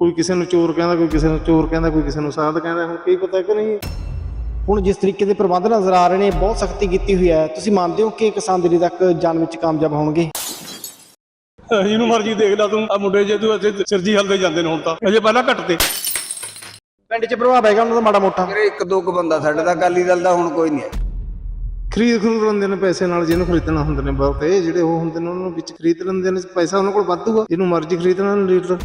ਕੋਈ ਕਿਸੇ ਨੂੰ ਚੋਰ ਕਹਿੰਦਾ ਕੋਈ ਕਿਸੇ ਨੂੰ ਚੋਰ ਕਹਿੰਦਾ ਕੋਈ ਕਿਸੇ ਨੂੰ ਸਾਧ ਕਹਿੰਦਾ ਹੁਣ ਕੀ ਪਤਾ ਕਿ ਨਹੀਂ। ਹੁਣ ਜਿਸ ਤਰੀਕੇ ਦੇ ਪ੍ਰਬੰਧ ਨਜ਼ਰ ਆ ਰਹੇ ਨੇ ਬਹੁਤ ਸਖਤੀ ਕੀਤੀ ਹੋਈ ਹੈ। ਤੁਸੀਂ ਮੰਨਦੇ ਹੋ ਕਿ ਕਿਸਾਨ ਦਿੱਲੀ ਤੱਕ ਜਾਣ ਵਿੱਚ ਕਾਮਯਾਬ ਹੋਣਗੇ? ਜਿਹਨੂੰ ਮਰਜ਼ੀ ਦੇਖ ਲੈ ਤੂੰ ਆ ਮੁੰਡੇ ਜੇ ਤੂੰ ਇੱਥੇ ਸਿਰਜੀ ਹਲਦੇ ਜਾਂਦੇ ਨੇ ਹੁਣ ਤਾਂ ਅਜੇ ਪਹਿਲਾਂ ਘੱਟ ਤੇ। ਪਿੰਡ 'ਚ ਪ੍ਰਭਾਵ ਹੈਗਾ ਉਹਨਾਂ ਦਾ ਮਾੜਾ ਮੋਟਾ? ਮੇਰੇ ਇੱਕ ਦੋ ਕੁ ਬੰਦਾ ਸਾਡੇ ਦਾ ਅਕਾਲੀ ਦਲ ਦਾ ਹੁਣ ਕੋਈ ਨਹੀਂ ਹੈ। ਖਰੀਦ ਖਰੀਦ ਲੈਂਦੇ ਨੇ ਪੈਸੇ ਨਾਲ ਜਿਹਨੂੰ ਖਰੀਦਣਾ ਹੁੰਦੇ ਨੇ ਬਹੁਤ। ਇਹ ਜਿਹੜੇ ਉਹ ਹੁੰਦੇ ਨੇ ਉਹਨਾਂ ਨੂੰ ਵਿੱਚ ਖਰੀਦ ਲੈਂਦੇ ਨੇ ਪੈਸਾ ਉਹਨਾਂ ਕੋਲ ਵਾਧੂਗਾ ਜਿਹਨੂੰ ਮਰਜ਼ੀ ਖਰੀਦ ਲੈਣ ਲੀਡਰ।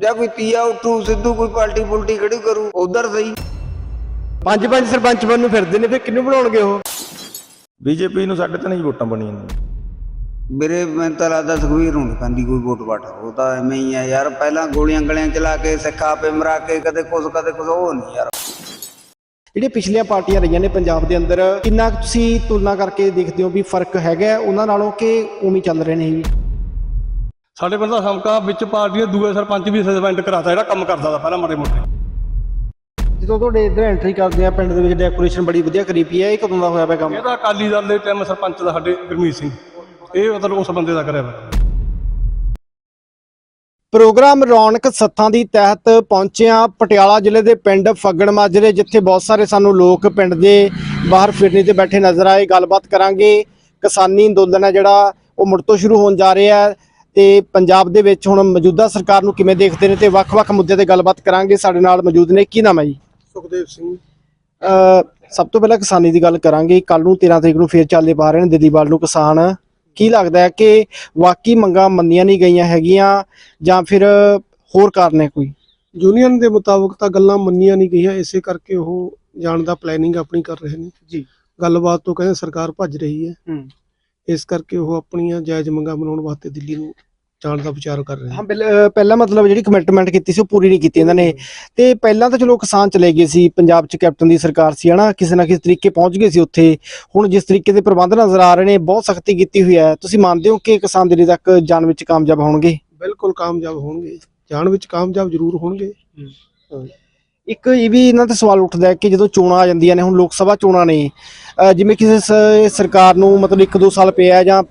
ਜਾਂ ਕੋਈ ਤੀਆ ਉੱਠੂ ਸਿੱਧੂ ਕੋਈ ਪਾਰਟੀ ਪੁਲਟੀ ਖੜੀ ਕਰੂ ਉਧਰ ਸਹੀ। ਪੰਜ ਪੰਜ ਸਰਪੰਚ ਬਣਨ ਨੂੰ ਫਿਰਦੇ ਨੇ ਫਿਰ ਕਿੰਨੂੰ ਬਣਾਉਣਗੇ ਉਹ? ਬੀਜੇਪੀ ਨੂੰ ਸਾਡੇ ਤਾਂ ਨਹੀਂ ਵੋਟਾਂ ਬਣੀਆਂ ਨੇ। ਮੇਰੇ ਮੈਨੂੰ ਤਾਂ ਲੱਗਦਾ ਸੁਖਵੀਰ ਨੂੰ ਨਹੀਂ ਪੈਂਦੀ ਕੋਈ ਵੋਟ ਵਾਟ ਉਹ ਤਾਂ ਐਵੇਂ ਹੀ ਆ ਯਾਰ ਪਹਿਲਾਂ ਗੋਲੀਆਂ ਗਲੀਆਂ ਚਲਾ ਕੇ ਸਿੱਖਾ ਪੇ ਮਰਾ ਕੇ ਕਦੇ ਕੁਛ ਕਦੇ ਕੁਛ ਉਹ ਨਹੀਂ ਯਾਰ। ਜਿਹੜੀਆਂ ਪਿਛਲੀਆਂ ਪਾਰਟੀਆਂ ਰਹੀਆਂ ਨੇ ਪੰਜਾਬ ਦੇ ਅੰਦਰ ਕਿੰਨਾ ਕੁ ਤੁਸੀਂ ਤੁਲਨਾ ਕਰਕੇ ਦੇਖਦੇ ਹੋ ਵੀ ਫ਼ਰਕ ਹੈਗਾ ਉਹਨਾਂ ਨਾਲੋਂ ਕਿ ਉਵੇਂ ਹੀ ਚੱਲ ਰਹੇ ਨੇ ਇਹ ਵੀ? ਸਾਡੇ ਪਿੰਡ ਦਾ ਸਮਕਾ ਵਿੱਚ ਪਾਰਟੀਆਂ ਦੂਏ ਸਰਪੰਚ ਵੀ ਸਸਪੈਂਡ ਕਰਾਤਾ ਜਿਹੜਾ ਕੰਮ ਕਰਦਾ ਤਾ ਪਹਿਲਾਂ ਮਾੜੇ ਮੋਟੇ। ਜਦੋਂ ਤੁਹਾਡੇ ਇੱਧਰ ਐਂਟਰੀ ਕਰਦੇ ਆ ਪਿੰਡ ਦੇ ਵਿੱਚ ਡੈਕੋਰੇਸ਼ਨ ਬੜੀ ਵਧੀਆ ਕਰੀ ਪਈ ਹੈ ਇਹ ਕਦੋਂ ਦਾ ਹੋਇਆ ਪਿਆ ਕੰਮ? ਇਹ ਤਾਂ ਅਕਾਲੀ ਦਲ ਦੇ ਟਾਈਮ ਸਰਪੰਚ ਦਾ ਸਾਡੇ ਗੁਰਮੀਤ ਸਿੰਘ। ਇਹ ਮਤਲਬ ਉਸ ਬੰਦੇ ਦਾ ਕਰਿਆ ਹੋਇਆ ਪ੍ਰੋਗਰਾਮ ਰੌਣਕ ਸੱਥਾਂ ਦੀ ਤਹਿਤ ਪਹੁੰਚਿਆ ਪਟਿਆਲਾ ਜ਼ਿਲ੍ਹੇ ਦੇ ਪਿੰਡ ਫੱਗਣ ਮਾਜਰੇ ਜਿੱਥੇ ਬਹੁਤ ਸਾਰੇ ਸਾਨੂੰ ਲੋਕ ਪਿੰਡ ਦੇ ਬਾਹਰ ਫਿਰਨੀ ਤੇ ਬੈਠੇ ਨਜ਼ਰ ਆਏ। ਗੱਲਬਾਤ ਕਰਾਂਗੇ। ਕਿਸਾਨੀ ਅੰਦੋਲਨ ਹੈ ਜਿਹੜਾ ਉਹ ਮੁੜ ਤੋਂ ਸ਼ੁਰੂ ਹੋਣ ਜਾ ਰਿਹਾ ਹੈ। ਤੇ ਪੰਜਾਬ ਦੇ ਵਿੱਚ ਹੁਣ ਮੌਜੂਦਾ ਸਰਕਾਰ ਨੂੰ ਕਿਵੇਂ ਦੇਖਦੇ ਨੇ ਤੇ ਵੱਖ-ਵੱਖ ਮੁੱਦਿਆਂ ਤੇ ਗੱਲਬਾਤ ਕਰਾਂਗੇ। ਸਾਡੇ ਨਾਲ ਮੌਜੂਦ ਨੇ। ਕੀ ਨਾਮ ਹੈ ਜੀ? ਸੁਖਦੇਵ ਸਿੰਘ। ਅ, ਸਭ ਤੋਂ ਪਹਿਲਾਂ ਕਿਸਾਨੀ ਦੀ ਗੱਲ ਕਰਾਂਗੇ। ਕੱਲ ਨੂੰ 13 ਤਰੀਕ ਨੂੰ ਫੇਰ ਚੱਲਦੇ ਪਾ ਰਹੇ ਨੇ ਦਿੱਲੀਵਾਲ ਨੂੰ ਕਿਸਾਨ। ਕੀ ਲੱਗਦਾ ਹੈ ਕਿ ਵਾਕਈ ਮੰਗਾਂ ਮੰਨੀਆਂ ਨਹੀਂ ਗਈਆਂ ਹੈਗੀਆਂ ਜਾਂ ਫਿਰ ਹੋਰ ਕਾਰਨ ਹੈ ਕੋਈ? ਯੂਨੀਅਨ ਦੇ ਮੁਤਾਬਕ ਤਾਂ ਗੱਲਾਂ ਮੰਨੀਆਂ ਨਹੀਂ ਗਈਆਂ। ਇਸੇ ਕਰਕੇ ਉਹ ਜਾਣ ਦਾ ਪਲੈਨਿੰਗ ਆਪਣੀ ਕਰ ਰਹੇ ਨੇ। ਜੀ। ਗੱਲਬਾਤ ਤੋਂ ਕਹਿੰਦੇ ਸਰਕਾਰ ਭੱਜ ਰਹੀ ਹੈ। ਹੂੰ। ਇਸ ਕਰਕੇ ਉਹ ਆਪਣੀਆਂ ਜਾਇਜ਼ ਮੰਗਾਂ ਮਨਾਉਣ ਵਾਸਤੇ ਦਿੱਲੀ ਨੂੰ ਜਾਣ ਦਾ ਵਿਚਾਰ ਕਰ ਰਹੇ ਹਾਂ ਪਹਿਲ- ਮਤਲਬ ਜਿਹੜੀ ਕਮਿਟਮੈਂਟ ਕੀਤੀ ਸੀ ਉਹ ਪੂਰੀ ਨਹੀਂ ਕੀਤੀ ਇਹਨਾਂ ਨੇ। ਤੇ ਪਹਿਲਾਂ ਤਾਂ ਚਲੋ ਕਿਸਾਨ ਚਲੇ ਗਏ ਸੀ ਪੰਜਾਬ 'ਚ ਕੈਪਟਨ ਦੀ ਸਰਕਾਰ ਸੀ ਹਨਾ? ਕਿਸੇ ਨਾ ਕਿਸੇ ਤਰੀਕੇ ਪਹੁੰਚ ਗਏ ਸੀ ਉੱਥੇ। ਹੁਣ ਜਿਸ ਤਰੀਕੇ ਦੇ ਪ੍ਰਬੰਧ ਨਜ਼ਰ ਆ ਰਹੇ ਨੇ ਬਹੁਤ ਸਖਤੀ ਕੀਤੀ ਹੋਈ ਹੈ। ਤੁਸੀਂ ਮੰਨਦੇ ਹੋ ਕਿ ਕਿਸਾਨ ਦਿੱਲੀ ਤੱਕ ਜਾਣ ਵਿੱਚ ਕਾਮਯਾਬ ਹੋਣਗੇ? ਬਿਲਕੁਲ ਕਾਮਯਾਬ ਹੋਣਗੇ। ਜਾਣ ਵਿੱਚ ਕਾਮਯਾਬ ਜ਼ਰੂਰ ਹੋਣਗੇ। ਇੱਕ ਇਹ ਵੀ ਇਹਨਾਂ ਤੇ ਸਵਾਲ ਉੱਠਦਾ ਹੈ ਕਿ ਜਦੋਂ ਚੋਣਾਂ ਆ ਜਾਂਦੀਆਂ ਨੇ ਹੁਣ ਲੋਕ ਸਭਾ ਚੋਣਾਂ ਨੇ ਜਿਵੇਂ ਕਿਸੇ ਸਰਕਾਰ ਨੂੰ ਮਤਲਬ 1-2 ਸਾਲ ਪਿਆ ਜਾਂ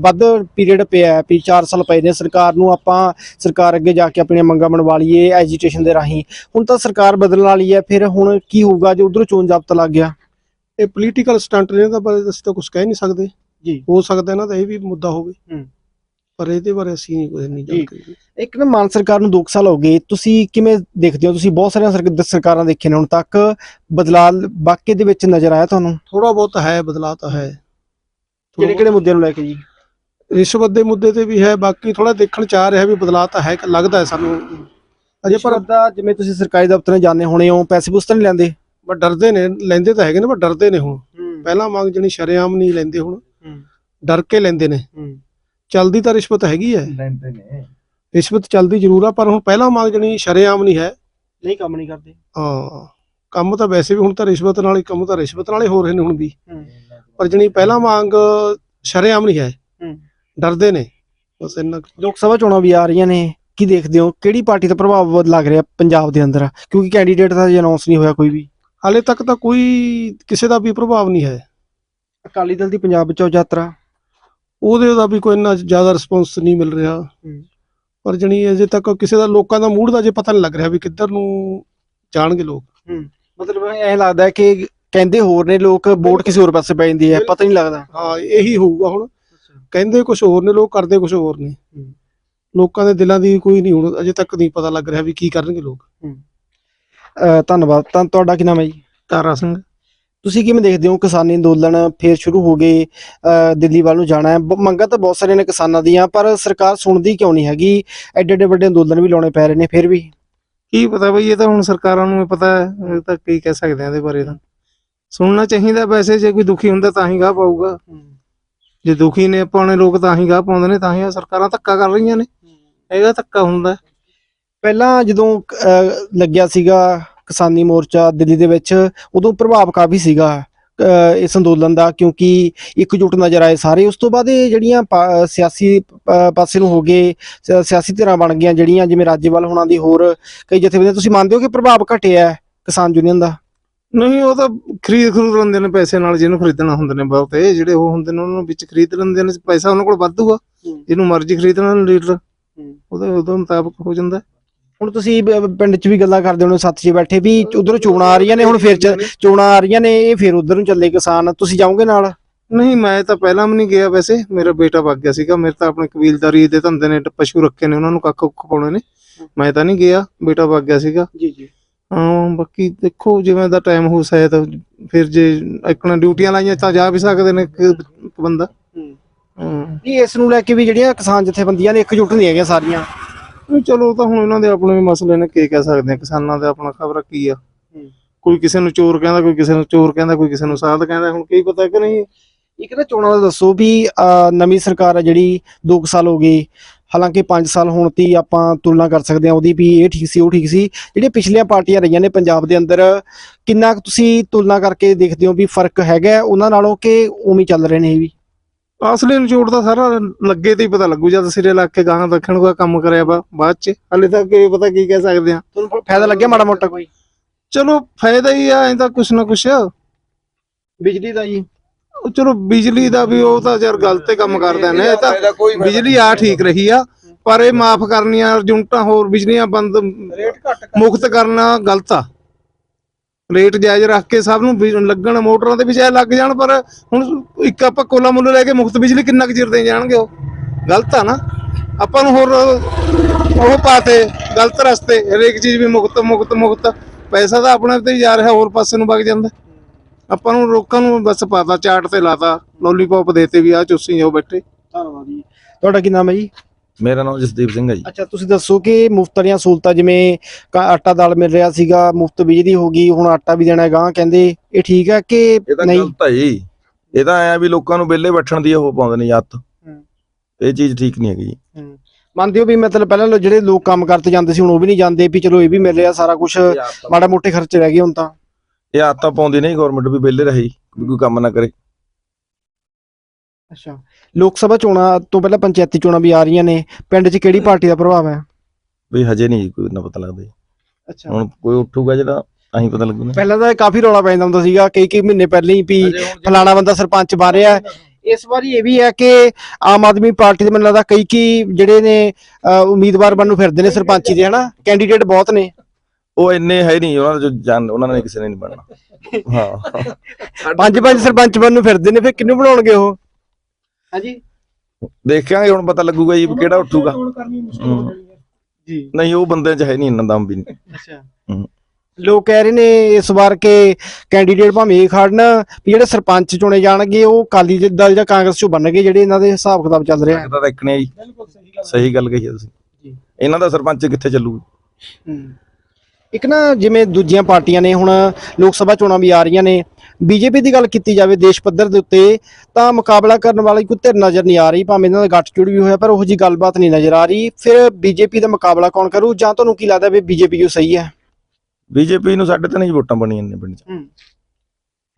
ਵੱਧ ਪੀਰੀਅਡ ਪਿਆ ਵੀ 4 ਸਾਲ ਪਏ ਨੇ ਸਰਕਾਰ ਨੂੰ ਆਪਾਂ ਸਰਕਾਰ ਅੱਗੇ ਜਾ ਕੇ ਆਪਣੀਆਂ ਮੰਗਾਂ ਮਨਵਾ ਲਈਏ ਐਜੀਟੇਸ਼ਨ ਦੇ ਰਾਹੀਂ ਹੁਣ ਤਾਂ ਸਰਕਾਰ ਬਦਲਣ ਵਾਲੀ ਹੈ ਫਿਰ ਹੁਣ ਕੀ ਹੋਊਗਾ ਜੇ ਉਧਰੋਂ ਚੋਣ ਜ਼ਾਬਤਾ ਲੱਗ ਗਿਆ ਇਹ ਪੋਲੀਟੀਕਲ ਸਟੰਟ ਨੇ ਤਾਂ ਬਾਰੇ ਅਸੀਂ ਤਾਂ ਕੁਝ ਕਹਿ ਨਹੀਂ ਸਕਦੇ ਜੀ। ਹੋ ਸਕਦਾ ਇਹਨਾਂ ਦਾ ਇਹ ਵੀ ਮੁੱਦਾ ਹੋਵੇ ਹੂੰ। ਪਰ ਇਹਦੇ ਬਾਰੇ ਅਸੀਂ ਨਹੀਂ ਕੁਝ ਨਹੀਂ ਜੀ। ਜਾਣਕਾਰੀ ਇੱਕ ਨਾ ਮਾਨ ਸਰਕਾਰ ਨੂੰ 2 ਸਾਲ ਹੋ ਗਏ ਤੁਸੀਂ ਕਿਵੇਂ ਦੇਖਦੇ ਹੋ? ਤੁਸੀਂ ਬਹੁਤ ਸਾਰੀਆਂ ਸਰਕ- ਸਰਕਾਰਾਂ ਦੇਖੀਆਂ ਨੇ ਹੁਣ ਤੱਕ। ਬਦਲਾਅ ਵਾਕਈ ਦੇ ਵਿੱਚ ਨਜ਼ਰ ਆਇਆ ਤੁਹਾਨੂੰ? ਥੋੜਾ ਬਹੁਤ ਹੈ ਬਦਲਾਅ ਤਾਂ ਹੈ। ਕਿਹੜੇ ਕਿਹੜੇ ਮੁੱਦਿਆਂ ਨੂੰ ਲੈ ਕੇ ਜੀ? ਰਿਸ਼ਵਤ ਦੇ ਮੁੱਦੇ ਤੇ ਵੀ ਹੈ ਬਾਕੀ ਥੋੜਾ ਦੇਖਣ ਚ ਆ ਰਿਹਾ ਵੀ ਬਦਲਾਅ ਤਾਂ ਹੈ ਲੱਗਦਾ ਹੈ ਸਾਨੂੰ। ਅਜੇ ਪਰ ਪਰ ਦਾ ਜਿਵੇਂ ਤੁਸੀਂ ਸਰਕਾਰੀ ਦਫ਼ਤਰਾਂ ਜਾਂਦੇ ਹੋਣੇ ਹੋ ਪੈਸੇ ਪੂਸੇ ਤਾਂ ਨਹੀਂ ਲੈਂਦੇ? ਪਰ ਡਰਦੇ ਨੇ ਲੈਂਦੇ ਤਾਂ ਹੈਗੇ ਨੇ ਪਰ ਡਰਦੇ ਨੇ ਹੁਣ। ਪਹਿਲਾਂ ਮੰਗ ਜਣੀ ਸ਼ਰੇਆਮ ਨਹੀਂ ਲੈਂਦੇ ਹੁਣ। ਡਰ ਕੇ ਲੈਂਦੇ ਨੇ। ਚਲਦੀ ਤਾਂ ਰਿਸ਼ਵਤ ਹੈਗੀ ਹੈ। ਲੈਂਦੇ ਨੇ। ਰਿਸ਼ਵਤ ਚਲਦੀ ਜ਼ਰੂਰ ਆ ਪਰ ਹੁਣ ਪਹਿਲਾਂ ਮੰਗ ਜਣੀ ਸ਼ਰੇਆਮ ਨਹੀਂ ਹੈ। ਨਹੀਂ ਕੰਮ ਨਹੀਂ ਕਰਦੇ। ਹਾਂ ਕੰਮ ਤਾਂ ਵੈਸੇ ਵੀ ਹੁਣ ਤਾਂ ਰਿਸ਼ਵਤ ਨਾਲ ਹੀ ਕੰਮ ਤਾਂ ਰਿਸ਼ਵਤ ਨਾਲ ਹੀ ਹੋ ਰਹੇ ਨੇ ਹੁਣ ਵੀ। ਪਰ ਜਣੀ ਪਹਿਲਾਂ ਮੰਗ ਸ਼ਰੇਆਮ ਨਹੀਂ ਹੈ। ਹੂੰ। ਡਰਦੇ ਨੇ। ਬਸ ਇੰਨਾ ਕੁ। ਲੋਕ ਸਭਾ ਚੋਣਾਂ ਵੀ ਆ ਰਹੀਆਂ ਨੇ। ਕੀ ਦੇਖਦੇ ਹੋ? ਕਿਹੜੀ ਪਾਰਟੀ ਦਾ ਪ੍ਰਭਾਵ ਲੱਗ ਰਿਹਾ ਪੰਜਾਬ ਦੇ ਅੰਦਰ? ਕਿਉਂਕਿ ਕੈਂਡੀਡੇਟ ਦਾ ਅਨਾਉਂਸ ਨਹੀਂ ਹੋਇਆ ਕੋਈ ਵੀ। ਹਾਲੇ ਤੱਕ ਤਾਂ ਕੋਈ ਕਿਸੇ ਦਾ ਵੀ ਪ੍ਰਭਾਵ ਨਹੀਂ ਹੈ। ਅਕਾਲੀ ਦਲ ਦੀ ਪੰਜਾਬ ਵਿੱਚੋਂ ਯਾਤਰਾ। ਉਹਦੇ ਦਾ ਵੀ ਕੋਈ ਇੰਨਾ ਜ਼ਿਆਦਾ ਰਿਸਪੌਂਸ ਨਹੀਂ ਮਿਲ ਰਿਹਾ। ਪਰ ਜਣੀ ਅਜੇ ਤੱਕ ਕਿਸੇ ਦਾ ਲੋਕਾਂ ਦਾ ਮੂਡ ਦਾ ਜੇ ਪਤਾ ਨਹੀਂ ਲੱਗ ਰਿਹਾ ਵੀ ਕਿੱਧਰ ਨੂੰ ਜਾਣਗੇ ਲੋਕ। ਮਤਲਬ ਐਂ ਲੱਗਦਾ ਹੈ ਕਿ ਕਹਿੰਦੇ ਹੋਰ ਨੇ ਲੋਕ ਵੋਟ ਕਿਸੇ ਹੋਰ ਪਾਸੇ ਪੈ ਜਾਂਦੀ ਹੈ ਪਤਾ ਨਹੀਂ ਲੱਗਦਾ। ਹਾਂ ਇਹੀ ਹੋਊਗਾ ਹੁਣ। ਕਹਿੰਦੇ ਕੁਝ ਹੋਰ ਨੇ ਲੋਕ ਕਰਦੇ ਕੁਝ ਹੋਰ ਨੇ। ਲੋਕਾਂ ਦੇ ਦਿਲਾਂ ਦੀ ਕੋਈ ਨਹੀਂ ਹੁਣ ਅਜੇ ਤੱਕ ਨਹੀਂ ਪਤਾ ਲੱਗ ਰਿਹਾ ਵੀ ਕੀ ਕਰਨਗੇ ਲੋਕ। ਧੰਨਵਾਦ। ਤਾਂ ਤੁਹਾਡਾ ਕੀ ਨਾਮ ਹੈ ਜੀ? ਤਾਰਾ ਸਿੰਘ। ਤੁਸੀਂ ਕਿਵੇਂ ਦੇਖਦੇ ਹੋ ਕਿਸਾਨੀ ਅੰਦੋਲਨ ਫੇਰ ਸ਼ੁਰੂ ਹੋ ਗਏ ਦਿੱਲੀ ਵੱਲ ਨੂੰ ਜਾਣਾ ਹੈ? ਮੰਗਾਂ ਤਾਂ ਬਹੁਤ ਸਾਰੀਆਂ ਨੇ ਕਿਸਾਨਾਂ ਦੀਆਂ ਪਰ ਸਰਕਾਰ ਸੁਣਦੀ ਕਿਉਂ ਨਹੀਂ ਹੈਗੀ? ਐਡੇ ਐਡੇ ਵੱਡੇ ਅੰਦੋਲਨ ਵੀ ਲਾਉਣੇ ਪੈ ਰਹੇ ਨੇ ਫਿਰ ਵੀ। ਕੀ ਪਤਾ ਬਈ ਇਹ ਤਾਂ ਹੁਣ ਸਰਕਾਰਾਂ ਨੂੰ ਪਤਾ ਹੈ ਇਹ ਤਾਂ ਕੀ ਕਹਿ ਸਕਦੇ ਆ ਇਹਦੇ ਬਾਰੇ ਤਾਂ। ਸੁਣਨਾ ਚਾਹੀਦਾ ਵੈਸੇ ਜੇ ਕੋਈ ਦੁਖੀ ਹੁੰਦਾ ਤਾਂ ਹੀ ਗਾਹ ਪਾਊਗਾ। ਜੇ ਦੁਖੀ ਨੇ ਪਾਉਣੇ ਲੋਕ ਤਾਂ ਹੀ ਗਾਹ ਪਾਉਂਦੇ ਨੇ ਤਾਂ ਹੀ ਸਰਕਾਰਾਂ ਧੱਕਾ ਕਰ ਰਹੀਆਂ ਨੇ। ਇਹਦਾ ਧੱਕਾ ਹੁੰਦਾ। ਪਹਿਲਾਂ ਜਦੋਂ ਲੱਗਿਆ ਸੀਗਾ ਕਿਸਾਨੀ ਮੋਰਚਾ ਦਿੱਲੀ ਦੇ ਵਿੱਚ ਉਦੋਂ ਪ੍ਰਭਾਵ ਕਾਫੀ ਸੀਗਾ ਇਸ ਅੰਦੋਲਨ ਦਾ ਕਿਉਂਕਿ ਇਕਜੁੱਟ ਨਜ਼ਰ ਆਏ ਸਾਰੇ। ਉਸ ਤੋਂ ਬਾਅਦ ਇਹ ਜਿਹੜੀਆਂ ਸਿਆਸੀ ਪਾਸੇ ਨੂੰ ਹੋ ਗਏ ਸਿਆਸੀ ਧਿਰਾਂ ਬਣ ਗਈਆਂ ਜਿਹੜੀਆਂ ਜਿਵੇਂ ਰਾਜੇਵਾਲ ਹੋਣਾ ਦੀ ਹੋਰ ਕਈ ਜਥੇਬੰਦੀਆਂ ਤੁਸੀਂ ਮੰਨਦੇ ਹੋ ਕਿ ਪ੍ਰਭਾਵ ਘਟਿਆ ਹੈ ਕਿਸਾਨ ਯੂਨੀਅਨ ਦਾ? ਨਹੀਂ ਉਹ ਤਾਂ ਖਰੀਦ ਖਰੀਦ ਲੈਂਦੇ ਨੇ ਪੈਸੇ ਨਾਲ ਜਿਹਨੂੰ ਖਰੀਦਣਾ ਹੁੰਦੇ ਨੇ ਬਹੁਤ। ਇਹ ਜਿਹੜੇ ਉਹ ਹੁੰਦੇ ਨੇ ਉਹਨਾਂ ਨੂੰ ਵਿੱਚ ਖਰੀਦ ਲੈਂਦੇ ਨੇ ਪੈਸਾ ਉਹਨਾਂ ਕੋਲ ਵਾਧੂਗਾ ਜਿਹਨੂੰ ਮਰਜ਼ੀ ਖਰੀਦ ਲੈਣ ਲੀਡਰ ਉਹਦੇ ਉਹਦੇ ਮੁਤਾਬਕ ਹੋ ਜਾਂਦਾ। ਹੁਣ ਤੁਸੀਂ ਪਿੰਡ 'ਚ ਵੀ ਗੱਲਾਂ ਕਰਦੇ ਹੋਣੇ ਸੱਤ 'ਚ ਬੈਠੇ ਵੀ ਉਧਰੋਂ ਚੋਣਾਂ ਆ ਰਹੀਆਂ ਨੇ ਹੁਣ ਫਿਰ ਚੋਣਾਂ ਆ ਰਹੀਆਂ ਨੇ ਇਹ ਫਿਰ ਉਧਰ ਨੂੰ ਚੱਲੇ ਕਿਸਾਨ। ਤੁਸੀਂ ਜਾਓਗੇ ਨਾਲ? ਨਹੀਂ ਮੈਂ ਤਾਂ ਪਹਿਲਾਂ ਵੀ ਨਹੀਂ ਗਿਆ ਵੈਸੇ। ਮੇਰਾ ਬੇਟਾ ਵਗ ਗਿਆ ਸੀਗਾ। ਮੇਰੇ ਤਾਂ ਆਪਣੇ ਕਬੀਲਦਾਰੀ ਦੇ ਧੰਦੇ ਨੇ ਪਸ਼ੂ ਰੱਖੇ ਨੇ ਉਹਨਾਂ ਨੂੰ ਕੱਖ ਕੁੱਖ ਪਾਉਣੇ ਨੇ। ਮੈਂ ਤਾਂ ਨਹੀਂ ਗਿਆ। ਬੇਟਾ ਵਗ ਗਿਆ ਸੀਗਾ। ਜੀ ਜੀ। ਹਾਂ ਬਾਕੀ ਦੇਖੋ ਜਿਵੇਂ ਦਾ ਟਾਈਮ ਹੋ ਸ਼ਾਇਦ ਫਿਰ ਜੇ ਇਕਣਾ ਡਿਊਟੀਆਂ ਲਾਈਆਂ ਤਾਂ ਜਾ ਵੀ ਸਕਦੇ ਨੇ ਇੱਕ ਬੰਦਾ। ਹਾਂ। ਇਸ ਨੂੰ ਲੈ ਕੇ ਵੀ ਜਿਹੜੀਆਂ ਕਿਸਾਨ ਜਥੇਬੰਦੀਆਂ ਨੇ ਇਕਜੁੱਟ ਨਹੀਂ ਹੈਗੀਆਂ ਸਾਰੀਆਂ। ਨਹੀਂ ਚਲੋ ਉਹ ਤਾਂ ਹੁਣ ਇਹਨਾਂ ਦੇ ਆਪਣੇ ਵੀ ਮਸਲੇ ਨੇ ਕੀ ਕਹਿ ਸਕਦੇ ਆ? ਕਿਸਾਨਾਂ ਦਾ ਆਪਣਾ ਖਬਰ ਕੀ ਆ? ਕੋਈ ਕਿਸੇ ਨੂੰ ਚੋਰ ਕਹਿੰਦਾ ਕੋਈ ਕਿਸੇ ਨੂੰ ਚੋਰ ਕਹਿੰਦਾ ਕੋਈ ਕਿਸੇ ਨੂੰ ਸਾਧ ਕਹਿੰਦਾ ਹੁਣ ਕੀ ਪਤਾ ਕਿ ਨਹੀਂ? ਇੱਕ ਨਾ ਚੋਣਾਂ ਦਾ ਦੱਸੋ ਵੀ ਨਵੀਂ ਸਰਕਾਰ ਹੈ ਜਿਹੜੀ 2 ਸਾਲ ਹੋ ਗਏ। ਹਾਲਾਂਕਿ 5 ਸਾਲ ਹੋਣ ਤੀ ਆਪਾਂ ਤੁਲਨਾ ਕਰ ਸਕਦੇ ਹਾਂ ਉਹਦੀ ਵੀ ਇਹ ਠੀਕ ਸੀ ਉਹ ਠੀਕ ਸੀ। ਜਿਹੜੀਆਂ ਪਿਛਲੀਆਂ ਪਾਰਟੀਆਂ ਰਹੀਆਂ ਨੇ ਪੰਜਾਬ ਦੇ ਅੰਦਰ ਕਿੰਨਾ ਤੁਸੀਂ ਤੁਲਨਾ ਕਰਕੇ ਦੇਖਦੇ ਹੋ ਵੀ ਫ਼ਰਕ ਹੈਗਾ ਉਹਨਾਂ ਨਾਲੋਂ ਕਿ ਉਵੇਂ ਚੱਲ ਰਹੇ ਨੇ ਇਹ ਵੀ? ਅਸਲੀ ਨਿਚੋੜ ਤਾਂ ਸਾਰਾ ਲੱਗੇ ਤੇ ਹੀ ਪਤਾ ਲੱਗੂ ਜਦ ਸਿਰੇ ਲੱਗ ਕੇ ਗਾਂ ਦੱਖਣ ਕੋਈ ਕੰਮ ਕਰਿਆ ਵਾ ਬਾਅਦ ਚ। ਹਲੇ ਤੱਕ ਇਹ ਪਤਾ ਕੀ ਕਹਿ ਸਕਦੇ ਆ। ਤੁਹਾਨੂੰ ਫਾਇਦਾ ਲੱਗਿਆ ਮਾੜਾ ਮੋਟਾ ਕੋਈ? ਚਲੋ ਫਾਇਦਾ ਹੀ ਆ ਤਾਂ ਕੁਛ ਨਾ ਕੁਛ। ਬਿਜਲੀ ਦਾ ਜੀ। ਉਹ ਚਲੋ ਬਿਜਲੀ ਦਾ ਵੀ ਉਹ ਤਾਂ ਯਾਰ ਗਲਤ ਹੀ ਕੰਮ ਕਰਦੇ ਨੇ ਇਹ ਤਾਂ ਬਿਜਲੀ ਆ ਠੀਕ ਰਹੀ ਆ ਪਰ ਇਹ ਮਾਫ ਕਰਨੀਆਂ ਯੂਨਿਟਾਂ ਹੋਰ ਬਿਜਲੀਆਂ ਬੰਦ ਮੁਕਤ ਕਰਨਾ ਗਲਤ ਆ। ਰੇਟ ਜਾਇਜ਼ ਰੱਖ ਕੇ ਸਭ ਨੂੰ ਬਿਜ- ਲੱਗਣ, ਮੋਟਰਾਂ ਤੇ ਵੀ ਚਾਹੇ ਲੱਗ ਜਾਣ, ਪਰ ਹੁਣ ਇੱਕ ਆਪਾਂ ਕੋਲਾ ਮੁੱਲ ਲੈ ਕੇ ਮੁਕਤ ਬਿਜਲੀ ਕਿੰਨਾ ਕੁ ਚਿਰ ਦੇ ਜਾਣਗੇ ਉਹ? ਗਲਤ ਆ ਨਾ? ਆਪਾਂ ਨੂੰ ਹੋਰ ਉਹ ਪਾਤੇ, ਗਲਤ ਰਸਤੇ, ਹਰੇਕ ਚੀਜ਼ ਵੀ ਮੁਕਤ ਮੁਕਤ ਮੁਕਤ ਪੈਸਾ ਤਾਂ ਆਪਣੇ ਤੇ ਹੀ ਜਾ ਰਿਹਾ, ਹੋਰ ਪਾਸੇ ਨੂੰ ਵਗ ਜਾਂਦਾ। ਆਪਾਂ ਨੂੰ ਲੋਕਾਂ ਨੂੰ ਬਸ ਪਾਤਾ ਚਾਟ ਤੇ ਲਾਤਾ ਲੋਲੀਪੌਪ ਦੇਤੇ ਵੀ ਆ ਚੁੱਸੀ ਜਾਓ ਬੈਠੇ। ਧੰਨਵਾਦ ਜੀ। ਤੁਹਾਡਾ ਕੀ ਨਾਮ ਹੈ ਜੀ? ਮੇਰਾ ਨਾਮ ਜਸਦੀਪ ਸਿੰਘ ਹੈ ਜੀ। ਅੱਛਾ ਤੁਸੀਂ ਦੱਸੋ ਕਿ ਮੁਫਤ ਦੀਆਂ ਸਹੂਲਤਾਂ ਜਿਵੇਂ ਕ- ਆਟਾ ਦਾਲ ਮਿਲ ਰਿਹਾ ਸੀਗਾ ਮੁਫਤ ਬਿਜਲੀ ਹੋ ਗਈ ਹੁਣ ਆਟਾ ਵੀ ਦੇਣਾ ਗਾਂ ਕਹਿੰਦੇ ਇਹ ਠੀਕ ਹੈ ਕਿ ਇਹ ਤਾਂ ਨਹੀਂ? ਗਲਤ ਹੈ ਜੀ। ਇਹ ਤਾਂ ਐ ਵੀ ਲੋਕਾਂ ਨੂੰ ਵਿਹਲੇ ਬੈਠਣ ਦੀ ਉਹ ਪਾਉਂਦੇ ਨੇ ਜੱਤ ਇਹ ਚੀਜ਼ ਠੀਕ ਨਹੀਂ ਹੈਗੀ ਜੀ। ਮੰਨਦੇ ਹੋ ਵੀ ਮਤਲਬ ਪਹਿਲਾਂ ਲੋ- ਜਿਹੜੇ ਲੋਕ ਕੰਮ ਕਰਤੇ ਜਾਂਦੇ ਸੀ ਹੁਣ ਉਹ ਵੀ ਨਹੀਂ ਜਾਂਦੇ ਵੀ ਚਲੋ ਇਹ ਵੀ ਮਿਲ ਰਿਹਾ ਸਾਰਾ ਕੁਝ ਮਾੜਾ ਮੋਟੇ ਖਰਚੇ ਰਹਿ ਗਏ ਹੁਣ ਤਾਂ। ਇਹ ਆਦਤਾਂ ਪਾਉਂਦੀ ਨਹੀਂ ਗਵਰਨਮੈਂਟ ਵੀ ਵਿਹਲੇ ਰਹੇ ਵੀ ਕੋਈ ਕੰਮ ਨਾ ਕਰੇ। ਅੱਛਾ। ਲੋਕ ਸਭਾ ਚੋਣਾਂ ਤੋਂ ਪਹਿਲਾਂ ਪੰਚਾਇਤੀ ਚੋਣਾਂ ਵੀ ਆ ਰਹੀਆਂ ਨੇ। ਪਿੰਡ 'ਚ ਕਿਹੜੀ ਪਾਰਟੀ ਦਾ ਪ੍ਰਭਾਵ ਹੈ? ਵੀ ਹਜੇ ਨਹੀਂ ਜੀ ਕੋਈ ਨਾ ਪਤਾ ਲੱਗਦਾ ਜੀ। ਅੱਛਾ। ਹੁਣ ਕੋਈ ਉੱਠੂਗਾ ਜਿਹੜਾ ਅਸੀਂ ਪਤਾ ਲੱਗੂ ਨਾ ਪਹਿਲਾਂ ਤਾਂ ਕਾਫੀ ਰੌਲਾ ਪੈਂਦਾ ਹੁੰਦਾ ਸੀਗਾ ਕਈ ਕਈ ਮਹੀਨੇ ਪਹਿਲਾਂ ਹੀ ਵੀ ਫਲਾਣਾ ਬੰਦਾ ਸਰਪੰਚ ਬਣ ਰਿਹਾ। ਹੈ। ਇਸ ਵਾਰੀ ਇਹ ਵੀ ਹੈ ਕਿ ਆਮ ਆਦਮੀ ਪਾਰਟੀ ਦੇ ਮੈਨੂੰ ਲੱਗਦਾ ਕਈ ਕੀ ਜਿਹੜੇ ਨੇ ਅਹ, ਉਮੀਦਵਾਰ ਬਣਨ ਨੂੰ ਫਿਰਦੇ ਨੇ ਸਰਪੰਚੀ ਦੇ ਹਨਾ? ਕੈਂਡੀਡੇਟ ਬਹੁਤ ਨੇ। ਉਹ ਇੰਨੇ ਹੈ ਨਹੀਂ ਉਹਨਾਂ ਦਾ ਜੋ ਜਾਣ ਉਹਨਾਂ ਨੇ ਕਿਸੇ ਨੇ ਨਹੀਂ ਬਣਨਾ। ਹਾਂ। ਪੰਜ ਪੰਜ ਸਰਪੰਚ ਬਣਨ ਨੂੰ ਫਿਰਦੇ ਨੇ ਫਿਰ ਕਿਹਨੂੰ ਬਣਾਉਣਗੇ ਉਹ? ਹਾਂਜੀ। ਦੇਖਾਂਗੇ ਹੁਣ ਪਤਾ ਲੱਗੂਗਾ ਜੀ ਵੀ ਕਿਹੜਾ ਉੱਠੂਗਾ। ਹੂੰ। ਜੀ। ਨਹੀਂ ਉਹ ਬੰਦਿਆਂ 'ਚ ਹੈ ਨਹੀਂ ਇੰਨਾ ਦਮ ਵੀ ਨਹੀਂ। ਅੱਛਾ। ਲੋਕ ਕਹਿ ਰਹੇ ਨੇ ਇਸ ਵਾਰ ਕਿ ਕੈਂਡੀਡੇਟ ਭਾਵੇਂ ਇਹ ਖੜਨ ਵੀ ਜਿਹੜੇ ਸਰਪੰਚ ਚੁਣੇ ਜਾਣਗੇ ਉਹ ਕਾਲੀ ਦਲ ਜਾਂ ਕਾਂਗਰਸ ਚੋਂ ਬਣਨਗੇ ਜਿਹੜੇ ਇਹਨਾਂ ਦੇ ਹਿਸਾਬ ਕਿਤਾਬ ਚੱਲ ਰਿਹਾ ਲੱਗਦਾ ਤਾਂ ਇੱਕ ਨੇ ਜੀ। ਸਹੀ ਗੱਲ ਕਹੀ ਤੁਸੀਂ। ਇਹਨਾਂ ਦਾ ਸਰਪੰਚ ਕਿੱਥੇ ਚੱਲੂਗਾ ਇੱਕ ਨਾ ਜਿਵੇਂ ਦੂਜੀਆਂ ਪਾਰਟੀਆਂ ਨੇ ਹੁਣ ਲੋਕ ਸਭਾ ਚੋਣਾਂ ਵੀ ਆ ਰਹੀਆਂ ਨੇ ਬੀਜੇਪੀ ਦੀ ਗੱਲ ਕੀਤੀ ਜਾਵੇ ਦੇਸ਼ ਪੱਧਰ ਦੇ ਉੱਤੇ ਤਾਂ ਮੁਕਾਬਲਾ ਕਰਨ ਵਾਲੀ ਕੋਈ ਧਿਰ ਨਜ਼ਰ ਨਹੀਂ ਆ ਰਹੀ ਭਾਵੇਂ ਇਹਨਾਂ ਦਾ ਗੱਠਜੋੜ ਵੀ ਹੋਇਆ ਪਰ ਉਹੋ ਜੀ ਗੱਲਬਾਤ ਨਹੀਂ ਨਜ਼ਰ ਆ ਰਹੀ। ਫਿਰ ਬੀਜੇਪੀ ਦਾ ਮੁਕਾਬਲਾ ਕੌਣ ਕਰੂ? ਜਾਂ ਤੁਹਾਨੂੰ ਕੀ ਲੱਗਦਾ ਵੀ ਬੀਜੇਪੀ ਜੋ ਸਹੀ ਹੈ? ਬੀਜੇਪੀ ਨੂੰ ਸਾਡੇ ਤਾਂ ਨਹੀਂ ਵੋਟਾਂ ਬਣੀਆਂ ਨੇ ਪਿੰਡ 'ਚ।